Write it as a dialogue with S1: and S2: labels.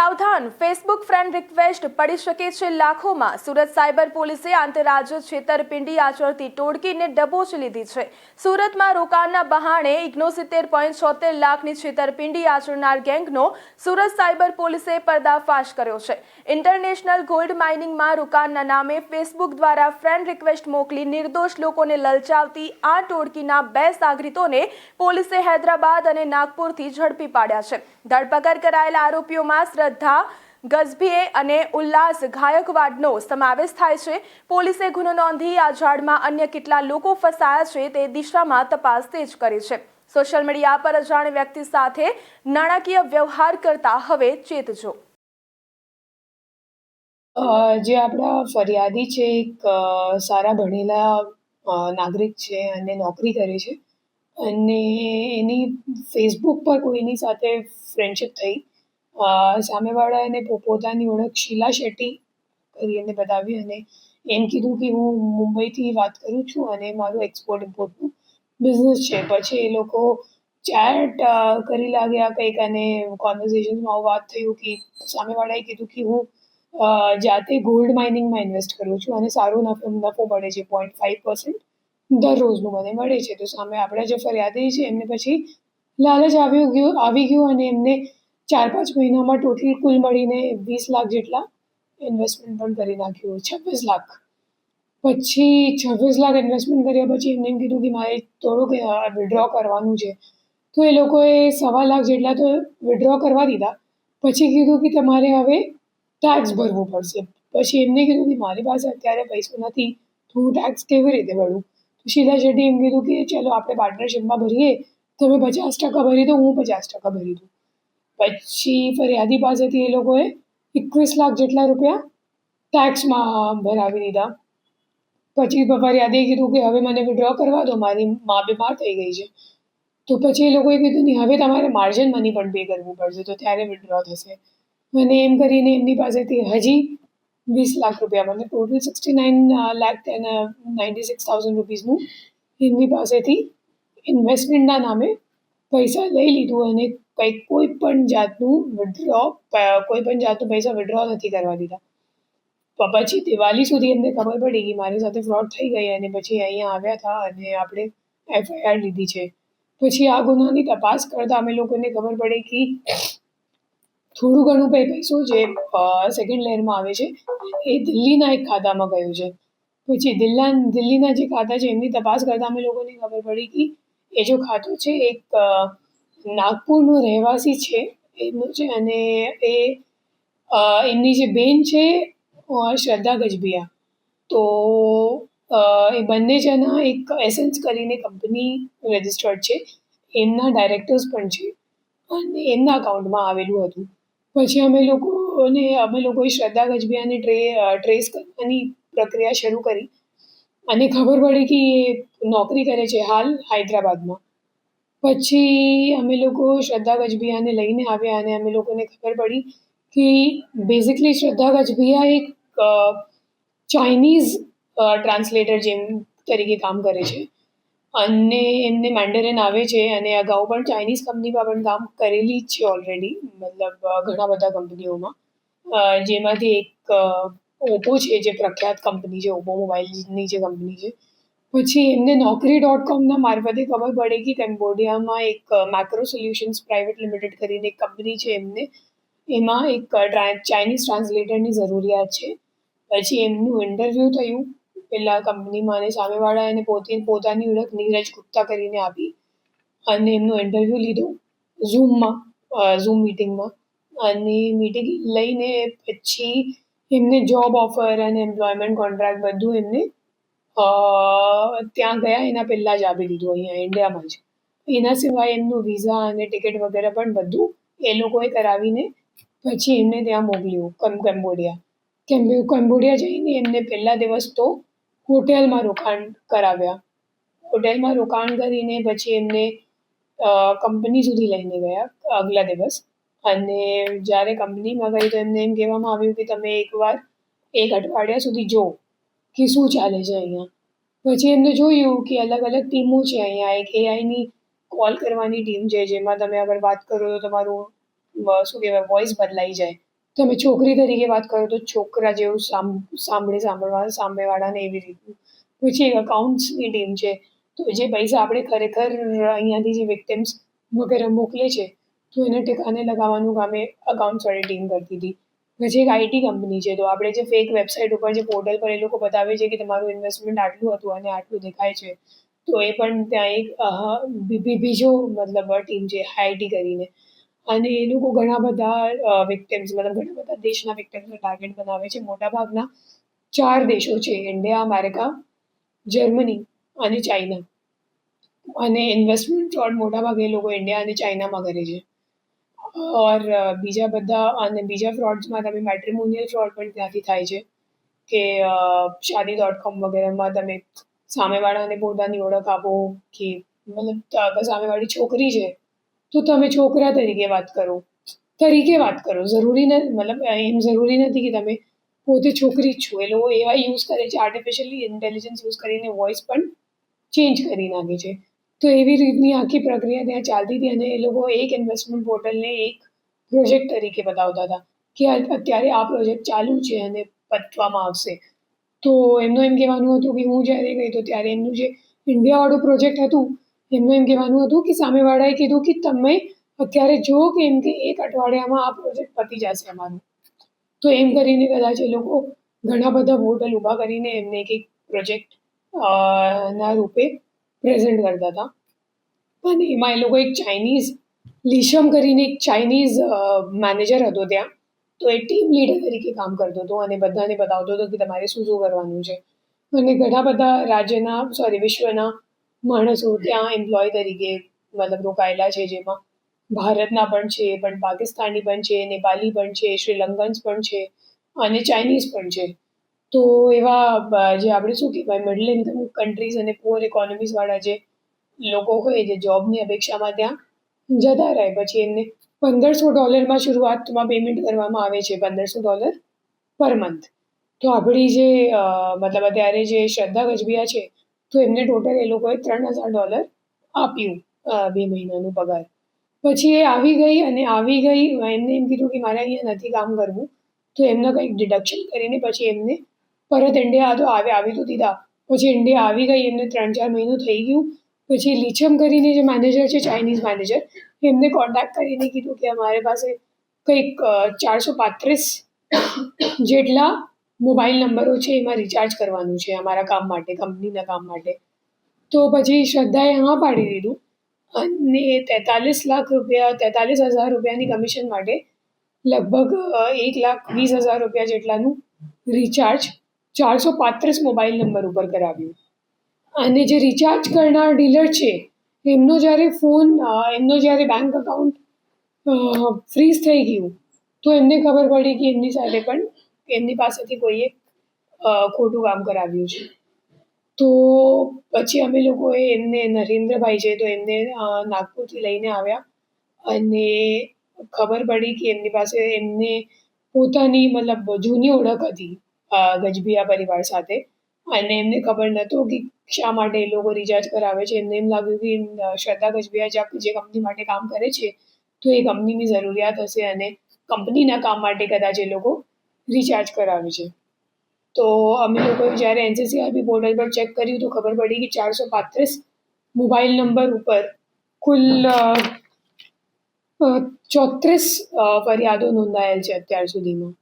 S1: સાવધાન Facebook friend request પડી શકે છે લાખોમાં. સુરત સાયબર પોલીસે આંતરરાજ્ય છેતરપિંડી આચરતી ટોળકીને ડબોચ લીધી છે. સુરતમાં રોકાણના બહાણે ઇગ્નોસિત્તેર પોઈન્ટ છોતેર લાખની છેતરપિંડી આચરનાર ગેંગનો સુરત સાયબર પોલીસે પર્દાફાશ કર્યો છે. ઇન્ટરનેશનલ ગોલ્ડ માઇનિંગમાં રોકાણના નામે ફેસબુક દ્વારા ફ્રેન્ડ રિક્વેસ્ટ મોકલી નિર્દોષ લોકોને લલચાવતી આ ટોળકીના બે સાગરીતોને પોલીસે હૈદરાબાદ અને નાગપુરથી ઝડપી પાડ્યા છે. ધરપકડ કરાયેલા આરોપીઓમાં શ્રદ્ધા, ગઝભીએ અને ઉલ્લાસ ગાયકવાડનો સમાવેશ થાય છે. પોલીસે ગુનો નોંધી આ ઝાડમાં અન્ય કેટલા લોકો ફસાયા છે તે દિશામાં તપાસ તેજ કરી છે. સોશિયલ મીડિયા પર અજાણ વ્યક્તિ સાથે નાણાકીય વ્યવહાર કરતા હવે ચેતજો
S2: જે. આપણા ફરિયાદી છે, એક સારા ભણેલા નાગરિક છે અને નોકરી કરે છે. અને એની ફેસબુક પર કોઈની સાથે ફ્રેન્ડશિપ થઈ. સામેવાળા એને પોતાની ઓળખ શીલા શેટ્ટી કરીને બતાવી અને એમ કીધું કે હું મુંબઈથી વાત કરું છું અને મારું એક્સપોર્ટ ઇમ્પોર્ટનું બિઝનેસ છે. પછી એ લોકો ચેટ કરી લાગ્યા કંઈક અને કોન્વર્ઝેશનમાં વાત થયું કે સામેવાળાએ કીધું કે હું જાતે ગોલ્ડ માઇનિંગમાં ઇન્વેસ્ટ કરું છું અને સારો નફો નફો મળે છે પોઈન્ટ ફાઇવ પર્સન્ટ દરરોજનું મને મળે છે. તો સામે આપણા જે ફરિયાદી છે એમને પછી લાલચ આવ્યું ગયું, આવી ગયું અને એમને ચાર પાંચ મહિનામાં ટોટલ કુલ મળીને વીસ લાખ જેટલા ઇન્વેસ્ટમેન્ટ પણ કરી નાખ્યું. છવ્વીસ લાખ. પછી છવ્વીસ લાખ ઇન્વેસ્ટમેન્ટ કર્યા પછી એમને કીધું કે મારે થોડુંક વિડ્રો કરવાનું છે. તો એ લોકોએ સવા લાખ જેટલા તો વિડ્રો કરવા દીધા. પછી કીધું કે તમારે હવે ટેક્સ ભરવું પડશે. પછી એમને કીધું કે મારી પાસે અત્યારે પૈસો નથી, તો હું ટેક્સ કેવી રીતે ભરું? તો શીલા શેટ્ટી એમ કીધું કે ચલો આપણે પાર્ટનરશિપમાં ભરીએ, તમે પચાસ ટકા ભરી દો, હું પચાસ ટકા ભરી દઉં. પછી ફરિયાદી પાસેથી એ લોકોએ એકવીસ લાખ જેટલા રૂપિયા ટેક્સમાં ભરાવી દીધા. પછી ફરિયાદીએ કીધું કે હવે મને વિડ્રો કરવા દો, મારી મા બીમાર થઈ ગઈ છે. તો પછી એ લોકોએ કીધું નહીં, હવે તમારે માર્જિન મની પણ પે કરવું પડશે, તો ત્યારે વિડ્રો થશે. અને એમ કરીને એમની પાસેથી હજી વીસ લાખ રૂપિયા, મને total sixty nine lakh ninety six thousand રૂપીઝનું એમની પાસેથી ઇન્વેસ્ટમેન્ટના નામે પૈસા લઈ લીધું અને કંઈ કોઈ પણ જાતનું વિડ્રો કોઈ પણ જાતનું પૈસા વિડ્રો નથી કરવા દીધા. પછી દિવાળી સુધી એમને ખબર પડી કે મારી સાથે ફ્રોડ થઈ ગઈ અને પછી અહીંયા આવ્યા હતા અને આપણે એફઆઈઆર લીધી છે. પછી આ ગુનાની તપાસ કરતાં અમે લોકોને ખબર પડી કે થોડું ઘણું પૈસો જે સેકન્ડ લેયરમાં આવે છે, એ દિલ્હીના એક ખાતામાં ગયું છે. પછી દિલ્લા, દિલ્હીના જે ખાતા છે એમની તપાસ કરતાં અમે લોકોને ખબર પડી કે એ જો ખાતું છે, એક નાગપુરનો રહેવાસી છે એમનું છે અને એ એમની જે બેન છે શ્રદ્ધા ગજબિયા. તો એ બંને જણા એક એસેન્સ કરીને કંપની રજિસ્ટર્ડ છે. એમના ડાયરેક્ટર્સ પણ છે અને એમના અકાઉન્ટમાં આવેલું હતું. પછી અમે લોકોને, અમે લોકોએ શ્રદ્ધા ગજબિયાને ટ્રે ટ્રેસ કરવાની પ્રક્રિયા શરૂ કરી. અને ખબર પડી કે એ નોકરી કરે છે હાલ હૈદરાબાદમાં. પછી અમે લોકો શ્રદ્ધા ગજબિયાને લઈને આવ્યા અને અમે લોકોને ખબર પડી કે બેઝિકલી શ્રદ્ધા ગજબિયા એક ચાઇનીઝ ટ્રાન્સલેટર જેમ તરીકે કામ કરે છે. અને એમને મેન્ડરેન આવે છે અને અગાઉ પણ ચાઇનીઝ કંપનીમાં પણ કામ કરેલી જ છે ઓલરેડી મતલબ ઘણા બધા કંપનીઓમાં. જેમાંથી એક ઓપ્પો છે જે પ્રખ્યાત કંપની છે ઓપ્પો મોબાઈલની જે કંપની છે. પછી એમને નોકરી ડોટ કોમના મારફતે ખબર પડે કે કેમ્બોડિયામાં એક માઇક્રો સોલ્યુશન્સ પ્રાઇવેટ લિમિટેડ કરીને એક કંપની છે એમને. એમાં એક ચાઇનીઝ ટ્રાન્સલેટરની જરૂરિયાત છે. પછી એમનું ઇન્ટરવ્યૂ થયું. પેલા કંપનીમાં અને સામેવાળા એને પોતે, પોતાની ઓળખ નીરજ ગુપ્તા કરીને આપી. અને એમનું ઇન્ટરવ્યૂ લીધું ઝૂમમાં ઝૂમ મિટિંગમાં અને મિટિંગ લઈને પછી એમને જોબ ઓફર અને એમ્પ્લોયમેન્ટ કોન્ટ્રાક્ટ બધું એમને ત્યાં ગયા, એના પહેલાં જ આપી દીધું અહીંયા ઇન્ડિયામાં જ. એના સિવાય એમનું વિઝા અને ટિકિટ વગેરે પણ બધું એ લોકોએ કરાવીને પછી એમને ત્યાં મોકલ્યું કમ, કંબોડિયા. કેમ્બો કંબોડિયા જઈને એમને પહેલા દિવસ તો હોટેલમાં રોકાણ કરાવ્યા. હોટેલમાં રોકાણ કરીને પછી એમને કંપની સુધી લઈને ગયા આગલા દિવસ. અને જ્યારે કંપનીમાં ગઈ તો એમને એમ કહેવામાં આવ્યું કે તમે એકવાર એક અઠવાડિયા સુધી જો. કે શું ચાલે છે અહીંયા? પછી એમને જોયું કે અલગ અલગ ટીમો છે અહીંયા. એક એઆઈની કોલ કરવાની ટીમ છે, જેમાં તમે અગર વાત કરો તો તમારું શું કહેવાય વોઇસ બદલાઈ જાય. તમે છોકરી તરીકે વાત કરો તો છોકરા જેવું સાંભળે, સાંભળવા સામેવાળાને એવી રીતનું. પછી એક અકાઉન્ટ્સની ટીમ છે. તો જે પૈસા આપણે ખરેખર અહીંયાથી જે વિક્ટિમ્સ વગેરે મોકલે છે, તો એને ટેકાને લગાવવાનું કામ અકાઉન્ટ્સવાળી ટીમ કરતી હતી. પછી એક આઈટી કંપની છે, તો આપણે જે ફેક વેબસાઇટ ઉપર જે પોર્ટલ પર એ લોકો બતાવે છે કે તમારું ઇન્વેસ્ટમેન્ટ આટલું હતું અને આટલું દેખાય છે, તો એ પણ ત્યાં એક બીજો મતલબ ટીમ છે, આઈટી કરીને. અને એ લોકો ઘણા બધા વિક્ટિમ્સ મતલબ ઘણા બધા દેશના વિક્ટિમ્સને ટાર્ગેટ બનાવે છે. મોટાભાગના ચાર દેશો છે ઇન્ડિયા અમેરિકા જર્મની અને ચાઇના અને ઇન્વેસ્ટમેન્ટ ફ્રોડ મોટાભાગે એ લોકો ઇન્ડિયા અને ચાઇનામાં કરે છે. ઓર બીજા બધા, અને બીજા ફ્રોડ્સમાં તમે મેટ્રિમોનિયલ ફ્રોડ પણ ત્યાંથી થાય છે કે શાદી ડોટ કોમ વગેરેમાં તમે સામેવાળાને પોતાની ઓળખ આપો કે, મતલબ સામેવાળી છોકરી છે, તો તમે છોકરા તરીકે વાત કરો. તરીકે વાત કરો. જરૂરી ન, મતલબ એમ જરૂરી નથી કે તમે પોતે છોકરી જ છો. એ લોકો એવા યુઝ કરે છે આર્ટિફિશિયલી ઇન્ટેલિજન્સ યુઝ કરીને વોઇસ પણ ચેન્જ કરી નાખે છે. તો એવી રીતની આખી પ્રક્રિયા ત્યાં ચાલતી હતી અને એ લોકો એક ઇન્વેસ્ટમેન્ટ પોર્ટલને એક પ્રોજેક્ટ તરીકે બતાવતા હતા કે અત્યારે આ પ્રોજેક્ટ ચાલુ છે અને પતવામાં આવશે. તો એમનું એમ કહેવાનું હતું કે હું જ્યારે ગઈ તો ત્યારે એમનું જે ઇન્ડિયાવાળું પ્રોજેક્ટ હતું, એમનું એમ કહેવાનું હતું કે સામેવાળાએ કીધું કે તમે અત્યારે જો કે એમ કે એક અઠવાડિયામાં આ પ્રોજેક્ટ પતી જશે અમારું. તો એમ કરીને કદાચ એ લોકો ઘણા બધા હોટલ ઊભા કરીને એમને કંઈક પ્રોજેક્ટ ના રૂપે પ્રેઝન્ટ કરતા હતા. અને એમાં એ લોકો એક ચાઇનીઝ, લીશમ કરીને એક ચાઇનીઝ મેનેજર હતો ત્યાં. તો એ ટીમ લીડર તરીકે કામ કરતો હતો અને બધાને બતાવતો હતો કે તમારે શું શું કરવાનું છે. અને ઘણા બધા રાજ્યના સોરી વિશ્વના માણસો ત્યાં એમ્પ્લોય તરીકે મતલબ રોકાયેલા છે જેમાં. ભારતના પણ છે, પણ પાકિસ્તાની પણ છે, નેપાલી પણ છે, શ્રીલંકન્સ પણ છે અને ચાઇનીઝ પણ છે. તો એવા જે આપણે શું કહેવાય મિડલ ઇન્કમ કન્ટ્રીઝ અને પુઅર ઇકોનોમીઝવાળા જે લોકો હોય, જે જોબની અપેક્ષામાં ત્યાં જતા રહે. પછી એમને પંદરસો ડોલરમાં શરૂઆતમાં પેમેન્ટ કરવામાં આવે છે, પંદરસો ડોલર પર મંથ તો આપણી જે મતલબ અત્યારે જે શ્રદ્ધા ગજબિયા છે, તો એમને ટોટલ એ લોકોએ ત્રણ હજાર ડોલર આપ્યું બે મહિનાનું પગાર. પછી એ આવી ગઈ અને આવી ગઈ, એમને એમ કીધું કે મારે અહીંયા નથી કામ કરવું, તો એમને કંઈક ડિડક્શન કરીને પછી એમને પરત ઇન્ડિયા તો આવે, આવી તો દીધા. પછી ઇન્ડિયા આવી ગઈ, એમને ત્રણ ચાર મહિનું થઈ ગયું. પછી લીચમ કરીને જે મેનેજર છે ચાઇનીઝ મેનેજર એમને કોન્ટેક્ટ કરીને કીધું કે અમારી પાસે કંઈક ચારસો પાંત્રીસ જેટલા મોબાઈલ નંબરો છે, એમાં રિચાર્જ કરવાનું છે, અમારા કામ માટે કંપનીના કામ માટે. તો પછી શ્રદ્ધાએ હા પાડી દીધું. અને તેતાલીસ લાખ રૂપિયા, તેતાલીસ હજાર રૂપિયાની કમિશન માટે લગભગ એક લાખ વીસ હજાર રૂપિયા જેટલાનું રિચાર્જ ચારસો પાંત્રીસ મોબાઈલ નંબર ઉપર કરાવ્યું. અને જે રિચાર્જ કરનાર ડીલર છે, એમનો જ્યારે ફોન એમનો જ્યારે બેંક અકાઉન્ટ ફ્રીઝ થઈ ગયું, તો એમને ખબર પડી કે એમની સાથે પણ એમની પાસેથી કોઈએ ખોટું કામ કરાવ્યું છે. તો પછી અમે લોકોએ એમને નરેન્દ્રભાઈ છે, તો એમને નાગપુરથી લઈને આવ્યા. અને ખબર પડી કે એમની પાસે, એમને પોતાની મતલબ જૂની ઓળખ હતી. ગજબિયા પરિવાર સાથે. અને એમને ખબર નહોતું કે શા માટે એ લોકો રિચાર્જ કરાવે છે. એમને એમ લાગ્યું કે શ્રદ્ધા ગજબિયા જે કંપની માટે કામ કરે છે, તો એ કંપનીની જરૂરિયાત હશે અને કંપનીના કામ માટે કદાચ એ લોકો રિચાર્જ કરાવે છે. તો અમે લોકોએ જ્યારે એનસીસીઆરબી પોર્ટલ પર ચેક કર્યું તો ખબર પડી કે ચારસો પાંત્રીસ મોબાઈલ નંબર ઉપર કુલ ચોત્રીસ ફરિયાદો નોંધાયેલ છે અત્યાર સુધીમાં.